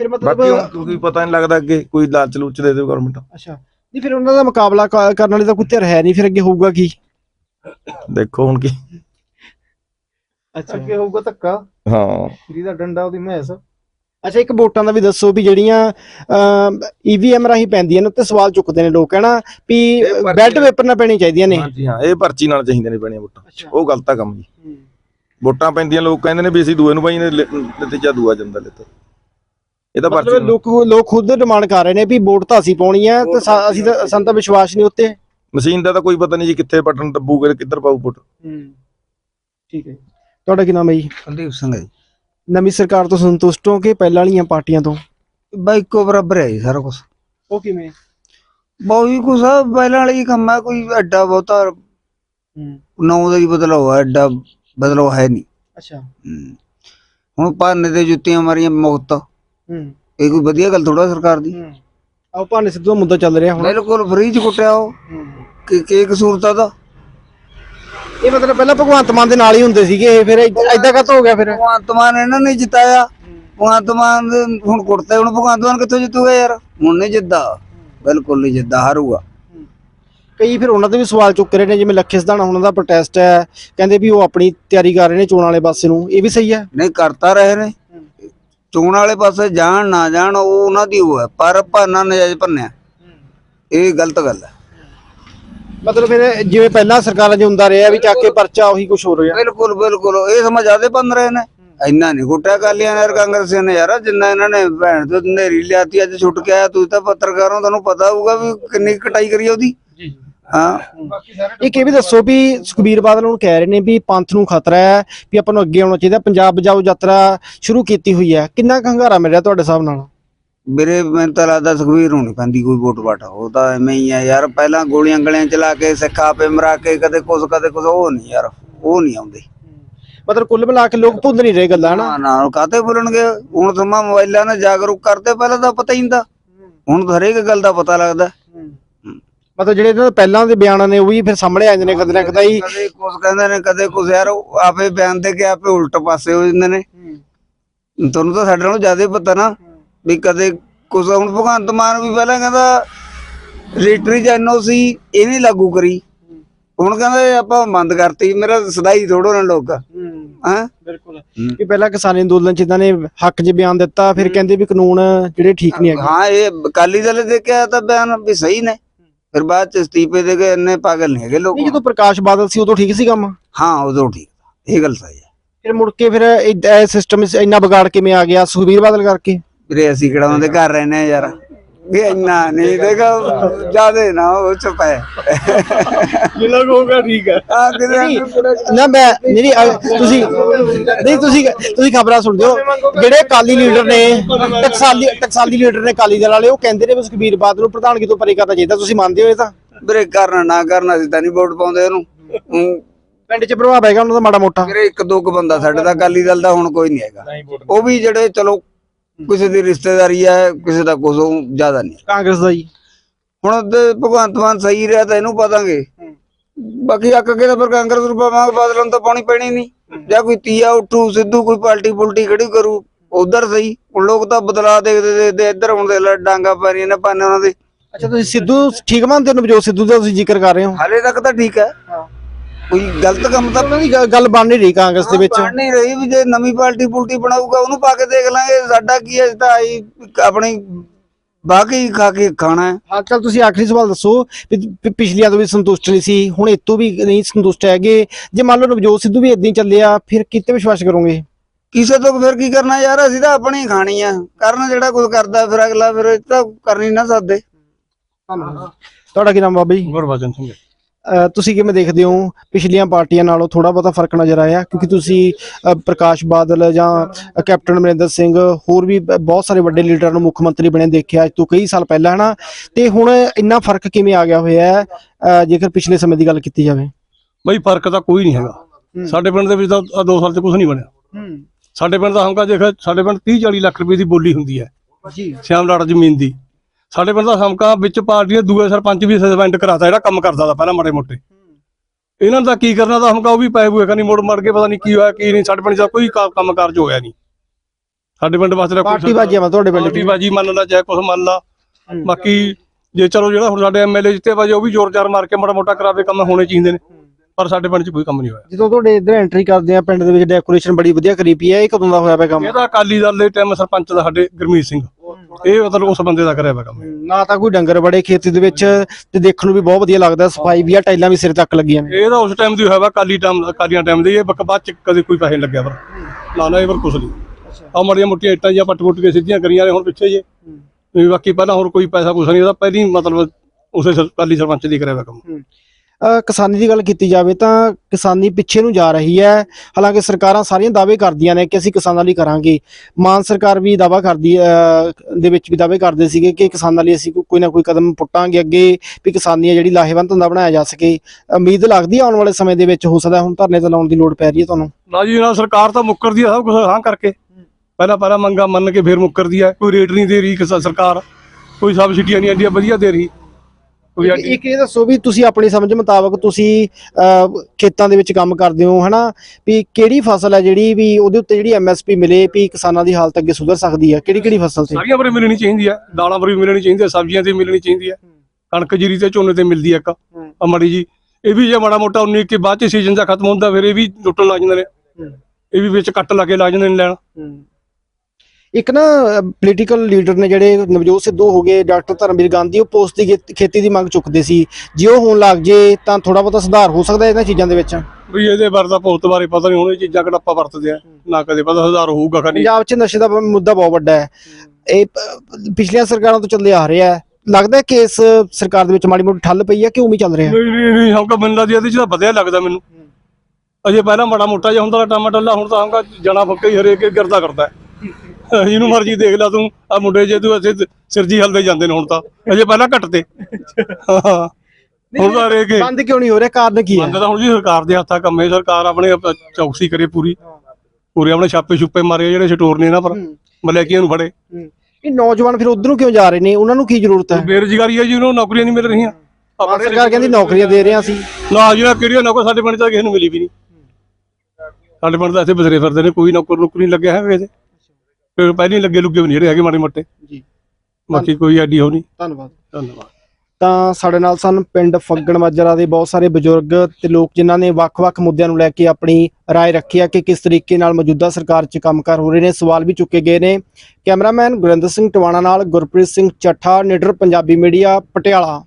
ਫਿਰ ਬਾਕੀ ਹੁਣ ਕਿਉਂਕਿ ਪਤਾ ਨਹੀਂ ਲੱਗਦਾ ਅੱਗੇ ਕੋਈ ਲਾਲਚ ਲੂਚ ਦੇ ਦੇ ਗਵਰਨਮੈਂਟ ਅੱਛਾ। ਨਹੀਂ ਫਿਰ ਉਹਨਾਂ ਦਾ ਮੁਕਾਬਲਾ ਕ- ਕਰਨ ਵਾਲੀ ਤਾਂ ਕੋਈ ਧਿਰ ਹੈ ਨਹੀਂ ਫਿਰ ਅੱਗੇ ਹੋਊਗਾ ਕੀ? ਦੇਖੋ ਹੁਣ ਕੀ ਅੱਗੇ ਹੋਊਗਾ ਧੱਕਾ। ਹਾਂ। ਜਿਹਦਾ ਡੰਡਾ ਉਹਦੀ ਮੈਸ। ਅੱਛਾ ਇੱਕ ਵੋਟਾਂ ਦਾ ਵੀ ਦੱਸੋ ਵੀ ਜਿਹੜੀਆਂ ਈਵੀਐਮ ਰਾਹੀਂ ਪੈਂਦੀਆਂ ਨੇ ਉੱਤੇ ਸਵਾਲ ਚੁੱਕਦੇ ਨੇ ਲੋਕ ਹੈਨਾ? ਵੀ ਇਹ ਪਰਚੀ- ਬੈਲਟ ਪੇਪਰ ਨਾਲ ਪੈਣੀ ਚਾਹੀਦੀਆਂ ਨੇ ਹਾਂਜੀ ਹਾਂ ਇਹ ਪਰਚੀ ਨਾਲ ਚਾਹੀਦੀਆਂ ਨੇ ਪੈਣੀਆਂ ਵੋਟਾਂ। ਅੱਛਾ। ਉਹ ਗਲਤ ਆ ਕੰਮ ਜੀ। ਵੋਟਾਂ ਪੈਂਦੀਆਂ ਲੋਕ ਕਹਿੰਦੇ ਨੇ ਵੀ ਅਸੀਂ ਦੂਏ ਨੂੰ ਪਾਈ ਨੇ ਨਤੀਜਾ ਦੂਆ ਜਾਂਦਾ ਲਿੱਤ ਇਹ ਤਾਂ ਪਰਚੀ ਮਤਲਬ ਨਾਲ- ਲੋਕ ਲੋਕ ਖੁਦ ਡਿਮਾਂਡ ਕਰ ਰਹੇ ਨੇ ਵੀ ਵੋਟ ਤਾਂ ਅਸੀਂ ਪਾਉਣੀ ਹੈ ਤੇ ਸਾ- ਅਸੀਂ ਤਾਂ ਸਾਨੂੰ ਤਾਂ ਵਿਸ਼ਵਾਸ ਨਹੀਂ ਉੱਤੇ। ਮਸ਼ੀਨ ਦਾ ਤਾਂ ਕੋਈ ਪਤਾ ਨਹੀਂ ਜੀ ਕਿੱਥੇ ਬਟਨ ਦੱਬੂਗੇ ਕਿੱਧਰ ਪਾਊ ਵੋਟ ਠੀਕ ਹੈ। ਤੁਹਾਡਾ ਕੀ ਨਾਮ ਹੈ ਜੀ? ਕੁਲਦੀਪ ਸਿੰਘ ਹੈ ਜੀ। ਨਵੀਂ ਸਰਕਾਰ ਤੋਂ ਸੰਤੁਸ਼ਟ ਹੋ ਕਿ ਪਹਿਲਾਂ ਵਾਲੀਆਂ ਪਾਰਟੀਆਂ ਤੋਂ? ਬਾਈ ਇੱਕੋ ਬਰਾਬਰ ਹੈ ਜੀ ਸਾਰਾ ਕੁਝ ਉਹ ਕਿਵੇਂ? ਬਹੁਤ ਹੀ ਕੁਛ ਆ ਪਹਿਲਾਂ ਵਾਲੀ ਹੀ ਕੰਮ ਹੈ ਕੋਈ ਐਡਾ ਬਹੁਤਾ ਨੌ ਦਾ ਹੀ ਬਦਲਾਅ ਹੈ ਐਡਾ ਬਦਲਾਅ ਹੈ ਨਹੀਂ। ਅੱਛਾ। ਹਮ। ਹੁਣ ਭਾਨੇ ਤੇ ਜੁੱਤੀਆਂ ਮਾਰੀਆਂ ਮੁਕਤ ਹੂੰ। ਇਹ ਕੋਈ ਵਧੀਆ ਗੱਲ ਥੋੜਾ ਸਰਕਾਰ ਦੀ। ਆਓ ਭਾਨੇ ਸਿੱਧੂ ਦਾ ਮੁੱਦਾ ਚੱਲ ਰਿਹਾ ਹੁਣ। ਬਿਲਕੁਲ ਫ੍ਰੀ ਚ ਕੁੱਟਿਆ ਉਹ। ਕਿ ਕੀ ਕਸੂਰ ਤਾ ਦਾ ਇਹ ਮਤਲਬ ਪਹਿਲਾਂ ਭਗਵੰਤ ਮਾਨ ਦੇ ਨਾਲ ਹੀ ਹੁੰਦੇ ਸੀਗੇ ਇਹ ਫਿਰ ਐਦਾਂ ਕਾਹਤੋਂ ਹੋ ਗਿਆ ਫਿਰ? ਭਗਵੰਤ ਮਾਨ ਇਹਨਾਂ ਨੇ ਜਿਤਾਇਆ। ਭਗਵੰਤ ਮਾਨ ਦੇ ਹੁਣ ਕੁੱਟਤਾ ਹੁਣ ਭਗਵੰਤ ਮਾਨ ਕਿੱਥੋਂ ਜਿੱਤੂਗਾ ਯਾਰ? ਹੁਣ ਨਹੀਂ ਜਿੱਦਾ ਬਿਲਕੁਲ ਨਹੀਂ ਜਿੱਦਾ ਹਾਰੂਗਾ। ਕਈ ਫਿਰ ਉਹਨਾਂ ਤੇ ਵੀ ਸਵਾਲ ਚੁੱਕ ਰਹੇ ਨੇ ਜਿਵੇਂ ਲੱਖੇ ਸਿਧਾਣਾ ਉਹਨਾਂ ਦਾ ਪ੍ਰੋਟੈਸਟ ਹੈ ਕਹਿੰਦੇ ਵੀ ਉਹ ਆਪਣੀ ਤਿਆਰੀ ਕਰ ਰਹੇ ਨੇ ਚੋਣ ਵਾਲੇ ਪਾਸੇ ਨੂੰ। ਇਹ ਵੀ ਸਹੀ ਹੈ? ਨਹੀਂ ਕਰਤਾ ਰਹੇ ਨੇ। ਚੋਣ ਵਾਲੇ ਪਾਸੇ ਜਾਣ ਨਾ ਜਾਣ ਉਹ ਉਹਨਾਂ ਦੀ ਉਹ ਹੈ ਪਰ ਭਾਨਾ ਨਜਾਇਜ਼ ਭੰਨਿਆ। ਇਹ ਗਲਤ ਗੱਲ ਹੈ। ਮਤਲਬ ਫਿਰ ਜਿਵੇਂ ਪਹਿਲਾਂ ਸਰਕਾਰਾਂ 'ਚ ਹੁੰਦਾ ਰਿਹਾ ਵੀ ਚੱਕ ਕੇ ਪਰਚਾ ਉਹੀ ਕੁਝ ਹੋ ਰਿਹਾ ਬਿਲਕੁਲ ਬਿਲਕੁਲ। ਇਹ ਸਮਾਂ ਜ਼ਿਆਦੇ ਪੰਨ ਰਹੇ ਨੇ। ਇੰਨਾ ਨਹੀਂ ਗੁੱਟਿਆ ਕਾਲੀਆਂ ਨੇ ਯਾਰ ਕਾਂਗਰਸੀਆਂ ਨੇ ਯਾਰ ਜਿੰਨਾ ਇਹਨਾਂ ਨੇ ਭੈਣ ਤੋਂ ਨੇਰੀ ਲਿਆਤੀ ਅੱਜ ਛੁੱਟ ਕੇ ਆਇਆ ਤੁਸੀਂ ਤਾਂ ਪੱਤਰਕਾਰੋਂ ਤੁਹਾਨੂੰ ਪਤਾ ਹੋਊਗਾ ਵੀ ਕਿੰਨੀ ਕਟਾਈ ਕਰੀ ਉਹਦੀ। ਹਾਂ। ਇੱਕ ਇਹ ਵੀ ਦੱਸੋ ਵੀ ਸੁਖਬੀਰ ਬਾਦਲ ਨੂੰ ਕਹਿ ਰਹੇ ਨੇ ਵੀ ਪੰਥ ਨੂੰ ਖਤਰਾ ਹੈ ਵੀ ਆਪਾਂ ਨੂੰ ਅੱਗੇ ਆਉਣਾ ਚਾਹੀਦਾ ਪੰਜਾਬ ਬਚਾਓ ਯਾਤਰਾ ਸ਼ੁਰੂ ਕੀਤੀ ਹੋਈ ਹੈ। ਕਿੰਨਾ ਕੁ ਹੰਗਾਰਾ ਮਿਲ ਰਿਹਾ ਤੁਹਾਡੇ ਹਿਸਾਬ ਨਾਲ? ਵੀਰੇ ਮੈਨੂੰ ਤਾਂ ਲੱਗਦਾ ਸੁਖਵੀਰ ਨਹੀਂ ਪੈਂਦੀ ਕੋਈ ਵੋਟ ਵਾਟ ਉਹ ਤਾਂ ਐਵੇਂ ਹੀ ਆ ਯਾਰ ਪਹਿਲਾਂ ਗੋਲੀਆਂ ਗਲੀਆਂ ਚਲਾ ਕੇ ਸਿੱਖਾ ਆਪੇ ਮਰਾ ਕੇ ਕਦੇ ਕੁਛ ਕਦੇ ਕੁਛ ਉਹ ਨਹੀਂ ਯਾਰ ਉਹ ਨਹੀਂ ਆਉਂਦੇ। ਮਤਲਬ ਕੁੱਲ ਮਿਲਾ ਕੇ ਲੋਕ ਭੁੱਲ ਨਹੀਂ ਰਹੇ ਗੱਲਾਂ ਨਾ ਨਾ ਨਾ ਕਾਤੇ ਬੋਲਣਗੇ? ਹੁਣ ਸਮਾਂ ਮੋਬਾਈਲਾਂ ਨੇ ਜਾਗਰੂਕ ਕਰਦੇ ਪਹਿਲਾਂ ਤਾਂ ਪਤਾ ਹੀ ਹੁੰਦਾ। ਹੁਣ ਤਾਂ ਹਰੇਕ ਗੱਲ ਦਾ ਪਤਾ ਲੱਗਦਾ। ਮਤਲਬ ਜਿਹੜੇ ਇਹਨਾਂ ਦੇ ਪਹਿਲਾਂ ਦੇ ਬਿਆਨ ਨੇ ਉਹ ਵੀ ਫਿਰ ਸਾਹਮਣੇ ਆ ਜਾਂਦੇ ਨੇ ਕਦੇ ਨਾ ਕਦੇ ਹੀ। ਕਦੇ ਕੁਛ ਕਹਿੰਦੇ ਨੇ ਕਦੇ ਕੁਛ ਯਾਰ ਉਹ ਆਪੇ ਬਿਆਨ ਦੇ ਕੇ ਆਪੇ ਉਲਟ ਪਾਸੇ ਹੋ ਜਾਂਦੇ ਨੇ। ਤੁਹਾਨੂੰ ਤਾਂ ਸਾਡੇ ਨਾਲੋਂ ਜ਼ਿਆਦਾ ਪਤਾ ਨਾ। ਵੀ ਕਦੇ ਕੁਛ ਹੁਣ ਭਗਵੰਤ ਮਾਨ ਵੀ ਪਹਿਲਾਂ ਕਹਿੰਦਾ ਲਿਟਰੀ ਐਨਓਸੀ ਇਹ ਨਹੀਂ ਲਾਗੂ ਕਰੀ। ਹੁਣ ਕਹਿੰਦੇ ਆਪਾਂ ਬੰਦ ਕਰਤੀ ਮੇਰਾ ਸਦਾਈ ਥੋੜੋ ਨੇ ਲੋਕ। ਹਾਂ। ਬਿਲਕੁਲ। ਕਿ ਪਹਿਲਾਂ ਕਿਸਾਨੀ ਅੰਦੋਲਨ ਚ ਇਹਨਾਂ ਨੇ ਹੱਕ 'ਚ ਬਿਆਨ ਦਿੱਤਾ ਫਿਰ ਕਹਿੰਦੇ ਵੀ ਕਾਨੂੰਨ ਜਿਹੜੇ ਠੀਕ ਨਹੀਂ ਹੈਗੇ। ਹਾਂ ਇਹ ਅਕਾਲੀ ਦਲ ਦੇ ਕੇ ਆਇਆ ਤਾਂ ਬਿਆਨ ਵੀ ਸਹੀ ਨੇ। ਫਿਰ ਬਾਅਦ ਚ ਅਸਤੀਫੇ ਦੇ ਕੇ ਇੰਨੇ ਪਾਗਲ ਨਹੀਂ ਹੈਗੇ ਲੋਕ ਨਹੀਂ ਜਦੋਂ ਪ੍ਰਕਾਸ਼ ਬਾਦਲ ਸੀ ਉਦੋਂ ਠੀਕ ਸੀ ਕੰਮ? ਹਾਂ ਉਦੋਂ ਠੀਕ ਇਹ ਗੱਲ ਸਹੀ ਹੈ। ਫਿਰ ਮੁੜ ਕੇ ਫਿਰ ਇਹ ਸਿਸਟਮ ਇੰਨਾ ਵਿਗਾੜ ਕਿਵੇਂ ਆ ਗਿਆ? ਸੁਖਬੀਰ ਬਾਦਲ ਕਰਕੇ? ਵੀਰੇ ਅਸੀਂ ਕਿਹੜਾ ਉਹਨਾਂ ਦੇ ਘਰ ਰਹਿੰਦੇ ਆ ਯਾਰ। ਇਹ ਇੰਨਾ ਨਹੀਂ ਦੇਖੋ ਜਿਆਦੇ ਨਾ ਉਹ ਚੁੱਪ ਹੈ ਜਿੰਨਾ ਕੁ ਹੋ ਗਿਆ ਠੀਕ ਹੈ ਆ ਕਿਤੇ ਨਾ ਮੈਂ ਨਹੀਂ ਤੁਸੀਂ ਨਹੀਂ ਤੁਸੀਂ ਤੁਸੀਂ ਖਬਰਾਂ ਸੁਣਦੇ ਹੋ। ਜਿਹੜੇ ਅਕਾਲੀ ਲੀਡਰ ਨੇ ਟਕਸਾਲੀ ਟਕਸਾਲੀ ਲੀਡਰ ਨੇ ਅਕਾਲੀ ਦਲ ਵਾਲੇ ਉਹ ਕਹਿੰਦੇ ਨੇ ਸੁਖਬੀਰ ਬਾਦਲ ਨੂੰ ਪ੍ਰਧਾਨਗੀ ਤੋਂ ਪਰੇ ਕਰਨਾ ਚਾਹੀਦਾ। ਤੁਸੀਂ ਮੰਨਦੇ ਹੋ ਇਹ ਤਾਂ? ਵੀਰੇ ਕਰਨਾ ਨਾ ਕਰਨਾ ਅਸੀਂ ਤਾਂ ਨਹੀਂ ਵੋਟ ਪਾਉਂਦੇ ਉਹਨੂੰ ਪਿੰਡ 'ਚ ਪ੍ਰਭਾਵ ਹੈਗਾ ਉਹਨਾਂ ਦਾ ਮਾੜਾ ਮੋਟਾ। ਵੀਰੇ ਇੱਕ ਦੋ ਕੁ ਬੰਦਾ ਸਾਡੇ ਦਾ ਅਕਾਲੀ ਦਲ ਦਾ ਹੁਣ ਕੋਈ ਨਹੀਂ ਹੈਗਾ। ਉਹ ਵੀ ਜਿਹੜੇ ਚਲੋ ਕਿਸੇ ਦੀ ਰਿਸ਼ਤੇਦਾਰੀ ਹੈ ਕਿਸੇ ਦਾ ਕੁਝ ਜ਼ਿਆਦਾ ਨਹੀਂ। ਕਾਂਗਰਸ ਦਾ ਜੀ। ਹੁਣ ਤੇ ਭਗਵੰਤ ਮਾਨ ਸਹੀ ਰਿਹਾ ਤਾਂ ਇਹਨੂੰ ਪਾਵਾਂਗੇ ਬਾਕੀ ਅੱਕ ਕੇ ਤਾਂ ਫਿਰ ਕਾਂਗਰਸ ਨੂੰ ਪਾਵਾਂਗੇ ਬਦਲਣ ਤਾਂ ਪਾਉਣੀ ਪੈਣੀ ਨਹੀਂ। ਜਾਂ ਕੋਈ ਤੀਆ ਉੱਠੂ ਸਿੱਧੂ ਕੋਈ ਪਾਰਟੀ ਪੁਲਟੀ ਖੜੀ ਕਰੂ ਉਧਰ ਸਹੀ। ਹੁਣ ਲੋਕ ਤਾਂ ਬਦਲਾ ਦੇਖਦੇ ਦੇਖਦੇ ਇੱਧਰ ਹੁਣ ਦੇ ਲੈ ਡਾਂਗਾ ਪੈ ਰਹੀਆਂ ਨੇ ਪਾਣੇ ਉਹਨਾਂ ਦੇ। ਅੱਛਾ ਤੁਸੀਂ ਸਿੱਧੂ ਠੀਕ ਮੰਨਦੇ ਹੋ ਨਵਜੋਤ ਸਿੱਧੂ ਦਾ ਤੁਸੀਂ ਜ਼ਿਕਰ ਕਰ ਰਹੇ ਹੋ? ਹਾਲੇ ਤੱਕ ਤਾਂ ਠੀਕ ਹੈ। ਕੋਈ ਗਲਤ ਕੰਮ ਤਾਂ ਉਹਨਾਂ ਦੀ ਗ- ਗੱਲ ਬਣ ਨਹੀਂ ਰਹੀ ਕਾਂਗਰਸ ਦੇ ਵਿੱਚ। ਬਣ ਨਹੀਂ ਰਹੀ ਵੀ ਜੇ ਨਵੀਂ ਪਾਰਟੀ ਪੁਲਟੀ ਬਣਾਊਗਾ ਉਹਨੂੰ ਪਾ ਕੇ ਦੇਖ ਲਾਂਗੇ ਸਾਡਾ ਕੀ ਹੈ ਅਸੀਂ ਤਾਂ ਆਈ ਆਪਣੀ ਬਾਕੀ ਖਾ ਕੇ ਖਾਣਾ ਹੈ। ਹਾਂ ਚਲ ਤੁਸੀਂ ਆਖਰੀ ਸਵਾਲ ਦੱਸੋ ਵੀ ਪਿ- ਪਿਛਲੀਆਂ ਤੋਂ ਵੀ ਸੰਤੁਸ਼ਟ ਨਹੀਂ ਸੀ ਹੁਣ ਇਤੋਂ ਵੀ ਨਹੀਂ ਸੰਤੁਸ਼ਟ ਹੈਗੇ। ਜੇ ਮੰਨ ਲਓ ਨਵਜੋਤ ਸਿੱਧੂ ਵੀ ਇਦਾਂ ਹੀ ਚੱਲਿਆ ਫਿਰ ਕਿਤੇ ਵਿਸ਼ਵਾਸ ਕਰੋਗੇ? ਕਿਸੇ ਤੋਂ ਫਿਰ ਕੀ ਕਰਨਾ ਯਾਰ ਅਸੀਂ ਤਾਂ ਆਪਣੀ ਖਾਣੀ ਆ। ਕਰਨ ਜਿਹੜਾ ਕੁਝ ਕਰਦਾ ਫਿਰ ਅਗਲਾ ਫਿਰ ਇਹ ਤਾਂ ਕਰ ਨਹੀਂ ਨਾ ਸਕਦੇ। ਤੁਹਾਡਾ ਕੀ ਨਾਮ ਬਾਬਾ ਜੀ? ਗੁਰਬਚਨ ਸਿੰਘ। ਤੁਸੀਂ ਕਿਵੇਂ ਦੇਖਦੇ ਹੋ? ਪਿਛਲੀਆਂ ਪਾਰਟੀਆਂ ਨਾਲੋਂ ਥੋੜਾ ਬਹੁਤਾ ਫ਼ਰਕ ਨਜ਼ਰ ਆਇਆ? ਕਿਉਂਕਿ ਤੁਸੀਂ ਪ੍ਰਕਾਸ਼ ਬਾਦਲ ਜਾਂ ਕੈਪਟਨ ਅਮਰਿੰਦਰ ਸਿੰਘ ਹੋਰ ਵੀ ਬਹੁਤ ਸਾਰੇ ਵੱਡੇ ਲੀਡਰਾਂ ਨੂੰ ਮੁੱਖ ਮੰਤਰੀ ਬਣੇ ਦੇਖਿਆ ਅੱਜ ਤੋਂ ਕਈ ਸਾਲ ਪਹਿਲਾਂ ਹਨਾ? ਤੇ ਹੁਣ ਇੰਨਾ ਫ਼ਰਕ ਕਿਵੇਂ ਆ ਗਿਆ ਹੋਇਆ? ਹੈ ਜੇਕਰ ਪਿਛਲੇ ਸਮੇਂ ਦੀ ਗੱਲ ਕੀਤੀ ਜਾਵੇ। ਬਈ ਫ਼ਰਕ ਤਾਂ ਕੋਈ ਨਹੀਂ ਹੈਗਾ। ਸਾਡੇ ਪਿੰਡ ਦੇ ਵਿੱਚ ਤਾਂ ਆਹ ਦੋ ਸਾਲ ਚ ਕੁਝ ਨਹੀਂ ਬਣਿਆ। ਸਾਡੇ ਪਿੰਡ ਦਾ ਹਮਕਾ ਦੇਖ ਸਾਡੇ ਪਿੰਡ 30 40 ਲੱਖ ਰੁਪਏ ਦੀ ਬੋਲੀ ਹੁੰਦੀ ਹੈ। ਜੀ। ਸ਼ਾਮ ਲਾੜਾ ਜ਼ਮੀਨ ਦੀ। ਸਾਡੇ ਪਿੰਡ ਦਾ ਹਮਕਾ ਵਿੱਚ ਪਾਰਟੀਆਂ ਦੂਏ ਸਰਪੰਚ ਵੀ ਸਸਪੈਂਡ ਕਰਾਤਾ ਜਿਹੜਾ ਕੰਮ ਕਰਦਾ ਦਾ ਪਹਿਲਾਂ ਮਾੜੇ ਮੋਟੇ। ਇਹਨਾਂ ਦਾ ਕੀ ਕਰਨਾ ਦਾ ਹਮਕਾ ਉਹ ਵੀ ਪੈ ਹੋਏ ਨਹੀਂ ਮੁੜ ਮੜ ਕੇ ਪਤਾ ਨਹੀਂ ਕੀ ਹੋਇਆ ਕੀ ਨਹੀਂ ਸਾਡੇ ਪਿੰਡ ਤਾਂ ਕੋਈ ਕੰਮ ਕਾਰਜ ਹੋਇਆ ਨਹੀਂ ਸਾਡੇ ਪਿੰਡ ਵਾਸਤੇ ਕੋਈ ਪਾਰਟੀ ਬਾਜੀ ਆ ਤੁਹਾਡੇ ਪਿੰਡ ਪਾਰਟੀ ਦੀ ਬਾਜੀ ਮੰਨ ਲਾ ਚਾਹੇ ਕੁਛ ਮੰਨ ਲਾ। ਬਾਕੀ ਜੇ ਚਲੋ ਜਿਹੜਾ ਹੁਣ ਸਾਡੇ ਐਮਐਲਏ ਜਿੱਤੇ ਬਾਜੀ ਉਹ ਵੀ ਜ਼ੋਰ ਜ਼ਾਰ ਮਾਰ ਕੇ ਮਾੜਾ ਮੋਟਾ ਕਰਾਵੇ ਕੰਮ ਹੋਣੇ ਚਾਹੀਦੇ ਨੇ। ਪਰ ਸਾਡੇ ਪਿੰਡ 'ਚ ਕੋਈ ਕੰਮ ਨਹੀਂ ਹੋਇਆ। ਜਦੋਂ ਤੁਹਾਡੇ ਇੱਧਰ ਐਂਟਰੀ ਕਰਦੇ ਆ ਪਿੰਡ ਦੇ ਵਿੱਚ ਡੈਕੋਰੇਸ਼ਨ ਬੜੀ ਵਧੀਆ ਕਰੀ ਪਈ ਹੈ ਇਹ ਕਦੋਂ ਦਾ ਹੋਇਆ ਪਿਆ ਕੰਮ? ਇਹ ਤਾਂ ਅਕਾਲੀ ਦਲ ਦੇ ਟਾਈਮ ਸਰਪੰਚ ਦਾ ਸਾਡੇ ਗੁਰਮੀਤ ਸਿੰਘ। ਇਹ ਮਤਲਬ ਉਸ ਬੰਦੇ ਦਾ ਕਰਿਆ ਹੋਇਆ ਕੰਮ। ਨਾ ਤਾਂ ਕੋਈ ਡੰਗਰ ਬੜੇ ਖੇਤ ਦੇ ਵਿੱਚ ਤੇ ਦੇਖਣ ਨੂੰ ਵੀ ਬਹੁਤ ਵਧੀਆ ਲੱਗਦਾ ਸਫ਼ਾਈ ਵੀ ਆ ਟਾਈਲਾਂ ਵੀ ਸਿਰ ਤੱਕ ਲੱਗੀਆਂ ਨੇ। ਇਹ ਤਾਂ ਉਸ ਟਾਈਮ ਦੀ ਹੋਇਆ ਵਾ ਅਕਾਲੀ ਟਾਈਮ ਅਕਾਲੀਆਂ ਟਾਈਮ ਦੇ ਇਹ ਬਕ- ਬਾਅਦ ਚ ਕਦੇ ਕੋਈ ਪੈਸੇ ਲੱਗਿਆ ਪਰ। ਨਾ ਨਾ ਇਹ ਪਰ ਕੁਛ ਨਹੀਂ ਆ ਮੜੀਆਂ ਮੁੱਟੀਆਂ ਇੱਟਾਂ ਜਾਂ ਪੱਟ ਪੁੱਟ ਕੇ ਸਿੱਧੀਆਂ ਕਰੀਆਂ ਨੇ ਹੁਣ ਪਿੱਛੇ ਜੇ। ਵੀ ਬਾਕੀ ਪਹਿਲਾਂ ਹੋਰ ਕੋਈ ਪੈਸਾ ਕੁਛ ਨਹੀਂ ਇਹਦਾ ਪਹਿਲੀ ਮਤਲਬ ਉਸੇ ਅਕਾਲੀ ਸਰਪੰਚ ਦੀ ਕਰਿਆ ਹੋਇਆ ਕੰਮ। ਕਿਸਾਨੀ ਦੀ ਗੱਲ ਕੀਤੀ ਜਾਵੇ ਤਾਂ ਕਿਸਾਨੀ ਪਿੱਛੇ ਨੂੰ ਜਾ ਰਹੀ ਹੈ। ਹਾਲਾਂਕਿ ਸਰਕਾਰਾਂ ਸਾਰੀਆਂ ਦਾਅਵੇ ਕਰਦੀਆਂ ਨੇ ਕਿ ਅਸੀਂ ਕਿਸਾਨਾਂ ਲਈ ਕਰਾਂਗੇ। ਮਾਨ ਸਰਕਾਰ ਵੀ ਦਾਅਵਾ ਕਰਦੀ ਦੇ ਵਿੱਚ ਵੀ ਦਾਅਵੇ ਕਰਦੇ ਸੀਗੇ ਕਿ ਕਿਸਾਨਾਂ ਲਈ ਅਸੀਂ ਕੋਈ ਨਾ ਕੋਈ ਕਦਮ ਪੁੱਟਾਂਗੇ ਅੱਗੇ ਵੀ ਕਿਸਾਨੀ ਹੈ ਜਿਹੜੀ ਲਾਹੇਵੰਦ ਧੰਦਾ ਬਣਾਇਆ ਜਾ ਸਕੇ। ਉਮੀਦ ਲੱਗਦੀ ਹੈ ਆਉਣ ਵਾਲੇ ਸਮੇਂ ਦੇ ਵਿੱਚ ਹੋ ਸਕਦਾ ਹੁਣ ਧਰਨੇ ਤੇ ਲਾਉਣ ਦੀ ਲੋੜ ਪੈ ਰਹੀ ਹੈ ਤੁਹਾਨੂੰ? ਨਾ ਜੀ, ਨਾ, ਸਰਕਾਰ ਤਾਂ ਮੁੱਕਰਦੀ ਹੈ ਸਭ ਕੁਝ ਹਾਂ ਕਰਕੇ। ਪਹਿਲਾਂ ਪਹਿਲਾਂ ਮੰਗਾ ਮੰਨ ਕੇ ਫਿਰ ਮੁੱਕਰਦੀ ਹੈ। ਕੋਈ ਰੇਟ ਨਹੀਂ ਦੇ ਰਹੀ ਸਰਕਾਰ। ਕੋਈ ਸਬਸਿਡੀਆਂ ਨਹੀਂ ਆਂਦੀਆਂ ਵਧੀਆ ਦੇ ਰਹੀ। ਇੱਕ ਇਹ ਦੱਸੋ ਵੀ ਤੁਸੀਂ ਆਪਣੀ ਸਮਝ ਮੁਤਾਬਕ ਤੁਸੀਂ ਖੇਤਾਂ ਦੇ ਵਿੱਚ ਕੰਮ ਕਰਦੇ ਹੋ ਹਨਾ? ਵੀ ਕਿਹੜੀ ਫਸਲ ਹੈ ਜਿਹੜੀ ਵੀ ਉਹਦੇ ਉੱਤੇ ਜਿਹੜੀ ਐਮਐਸਪੀ ਮਿਲੇ ਵੀ ਕਿਸਾਨਾਂ ਦੀ ਹਾਲਤ ਅੱਗੇ ਸੁਧਰ ਸਕਦੀ ਹੈ? ਕਿਹੜੀ ਕਿਹੜੀ ਫਸਲ ਤੇ ਸਾਰੀਆਂ ਪਰ ਮਿਲਣੀ ਚਾਹੀਦੀ ਆ। ਦਾਲਾਂ ਪਰ ਵੀ ਮਿਲਣੀ ਚਾਹੀਦੀ ਆ ਸਬਜ਼ੀਆਂ ਤੇ ਮਿਲਣੀ ਚਾਹੀਦੀ ਆ। ਕਣਕ ਜੀਰੀ ਤੇ ਝੋਨੇ ਤੇ ਮਿਲਦੀ ਆ ਇੱਕ ਆ ਮਾੜੀ ਜੀ। ਇਹ ਵੀ ਜੇ ਮਾੜਾ ਮੋਟਾ 19 ਕੇ ਬਾਅਦ ਚ ਸੀਜ਼ਨ ਦਾ ਖਤਮ ਹੁੰਦਾ ਫਿਰ ਇਹ ਵੀ ਲੁੱਟਣ ਲੱਗ ਜਾਂਦੇ ਨੇ। ਇਹ ਵੀ ਵਿੱਚ ਕੱਟ ਲਾ ਕੇ ਲੱਗ ਜਾਂਦੇ ਨੇ ਲੈਣ। ਇੱਕ ਨਾ ਪੋਲੀਟੀਕਲ ਲੀਡਰ ਨੇ ਜਿਹੜੇ ਨਵਜੋਤ ਸਿੱਧੂ ਹੋ ਗਏ ਡਾਕਟਰ ਧਰਮਵੀਰ ਗਾਂਧੀ ਉਹ ਪੋਸਟ ਦੀ ਖੇਤੀ ਦੀ ਮੰਗ ਚੁੱਕਦੇ ਸੀ। ਜੇ ਉਹ ਹੋਣ ਲੱਗ ਜੇ ਤਾਂ ਥੋੜਾ ਬਹੁਤਾ ਸੁਧਾਰ ਹੋ ਸਕਦਾ ਇਹਨਾਂ ਚੀਜ਼ਾਂ ਦੇ ਵਿੱਚ? ਵੀ ਇਹਦੇ ਬਾਰੇ ਤਾਂ ਭੁਗਤ ਬਾਰੇ ਪਤਾ ਨਹੀਂ ਹੁਣ ਇਹ ਚੀਜ਼ਾਂ ਕਿਹੜਾ ਆਪਾਂ ਵਰਤਦੇ ਆ। ਨਾ ਕਦੇ ਪਤਾ ਹਜ਼ਾਰ ਹੋਊਗਾ ਖਨੀ ਪੰਜਾਬ 'ਚ ਨਸ਼ੇ ਦਾ ਮੁੱਦਾ ਬਹੁਤ ਵੱਡਾ ਹੈ। ਇਹ ਪਿਛਲੀਆਂ ਸਰਕਾਰਾਂ ਤੋਂ ਚੱਲੇ ਆ ਰਿਹਾ ਹੈ। ਲੱਗਦਾ ਕਿ ਇਸ ਸਰਕਾਰ ਦੇ ਵਿੱਚ ਮਾੜੀ ਮੋਟੀ ਠੱਲ ਪਈ ਹੈ ਕਿ ਉਵੇਂ ਚੱਲ ਰਿਹਾ ਨਹੀਂ ਨਹੀਂ ਨਹੀਂ ਹਮਕਾ ਮੈਨੂੰ ਲੱਗਦਾ ਇਹਦੇ ਚ ਤਾਂ ਵਧਿਆ ਲੱਗਦਾ ਮੈਨੂੰ। ਅਜੇ ਪਹਿਲਾਂ ਮਾੜਾ ਮੋਟਾ ਜਿਹਾ ਹੁੰਦਾ ਟਾਮਾ ਟੱਲਾ ਹੁਣ ਤਾਂ ਹਮਕਾ ਜਣਾ ਫੱਕਾ ਹੀ ਹਰੇਕ ਗਿਰਦਾ ਕਰਦਾ ਹੈ। ਜਿਹਨੂੰ ਮਰਜ਼ੀ ਦੇਖ ਲੈ ਤੂੰ। ਆ ਮੁੰਡੇ ਜੇ ਤੂੰ ਅਸੀਂ ਸਿਰਜੀ ਹਲਦੇ ਜਾਂਦੇ ਨੇ ਹੁਣ ਤਾਂ। ਅਜੇ ਪਹਿਲਾਂ ਘੱਟ ਤੇ ਹਾਂ ਹੁਣ ਤਾਂ ਹੀ- ਬੰਦ ਕਿਉਂ ਨਹੀਂ ਹੋ ਰਿਹਾ? ਕਾਰਨ ਕੀ ਹੈ? ਬੰਦ ਤਾਂ ਹੁਣ ਜੀ ਸਰਕਾਰ ਦੇ ਹੱਥਾਂ ਕੰਮੇ ਸਰਕਾਰ ਆਪਣੇ ਆਪ ਚੌਕਸੀ ਕਰੇ ਪੂਰੀ। ਪੂਰੇ ਆਪਣੇ ਛਾਪੇ ਛੁੱਪੇ ਮਾਰੇ ਜਿਹੜੇ ਸਟੋਰ ਨੇ ਇਹਨਾਂ ਪਰ ਮਲੇਕੀਆਂ ਨੂੰ ਫੜੇ। ਇਹ ਨੌਜਵਾਨ ਫਿਰ ਉਧਰੋਂ ਕਿਉਂ ਜਾ ਰਹੇ ਨੇ? ਉਹਨਾਂ ਨੂੰ ਕੀ ਜ਼ਰੂਰਤ ਹੈ? ਬੇਰੁਜ਼ਗਾਰੀ ਹੈ ਜੀ ਉਹਨਾਂ ਨੂੰ ਨੌਕਰੀਆਂ ਨਹੀਂ ਮਿਲ ਰਹੀਆਂ। ਭਾਰਤ ਸਰਕਾਰ ਕਹਿੰਦੀ ਨੌਕਰੀਆਂ ਦੇ ਰਹੇ ਹਾਂ ਅਸੀਂ। ਨਾ ਜਿਹੜਾ ਕਿਹੜੀਆਂ ਨੌਕਰ ਸਾਡੇ ਪਿੰਡ ਚ ਕਿਸੇ ਨੂੰ ਮਿਲੀ ਵੀ ਨਹੀਂ। ਸਾਡੇ ਪਿੰਡ ਤਾਂ ਇੱਥੇ ਬਸਰੇ ਫਿਰਦੇ ਨੇ ਕੋਈ ਨੌਕਰ ਨੌਕਰੀ ਲੱਗਿਆ ਹੈਗਾ ਇਹਦੇ। ਫਿਰ ਪਹਿਲਾਂ ਹੀ ਲੱਗੇ ਲੁੱਗੇ ਵੀ ਨਹੀਂ ਜਿਹੜੇ ਹੈਗੇ ਮਾੜੇ ਮੋਟੇ ਜੀ ਬਾਕੀ ਕੋਈ ਆਡੀ ਹੋ ਨਹੀਂ ਧੰਨਵਾਦ ਧੰਨਵਾਦ ਤਾਂ ਸਾਡੇ ਨਾਲ ਸਨ ਪਿੰਡ ਫੱਗਣ ਮਾਜਰਾ ਦੇ ਬਹੁਤ ਸਾਰੇ ਬਜ਼ੁਰਗ ਤੇ ਲੋਕ ਜਿਨ੍ਹਾਂ ਨੇ ਵੱਖ-ਵੱਖ ਮੁੱਦਿਆਂ ਨੂੰ ਲੈ ਕੇ ਆਪਣੀ رائے ਰੱਖੀ ਹੈ ਕਿ ਕਿਸ ਤਰੀਕੇ ਨਾਲ ਮੌਜੂਦਾ ਸਰਕਾਰ 'ਚ ਕੰਮਕਾਰ ਹੋ ਰਹੇ ਨੇ ਸਵਾਲ ਵੀ ਚੁੱਕੇ ਗਏ ਨੇ ਕੈਮਰਾਮੈਨ ਗੁਰਿੰਦਰ ਸਿੰਘ ਟਵਾਣਾ ਨਾਲ ਗੁਰਪ੍ਰੀਤ ਸਿੰਘ ਚੱਠਾ ਨਿਡਰ ਪੰਜਾਬੀ ਮੀਡੀਆ ਪਟਿਆਲਾ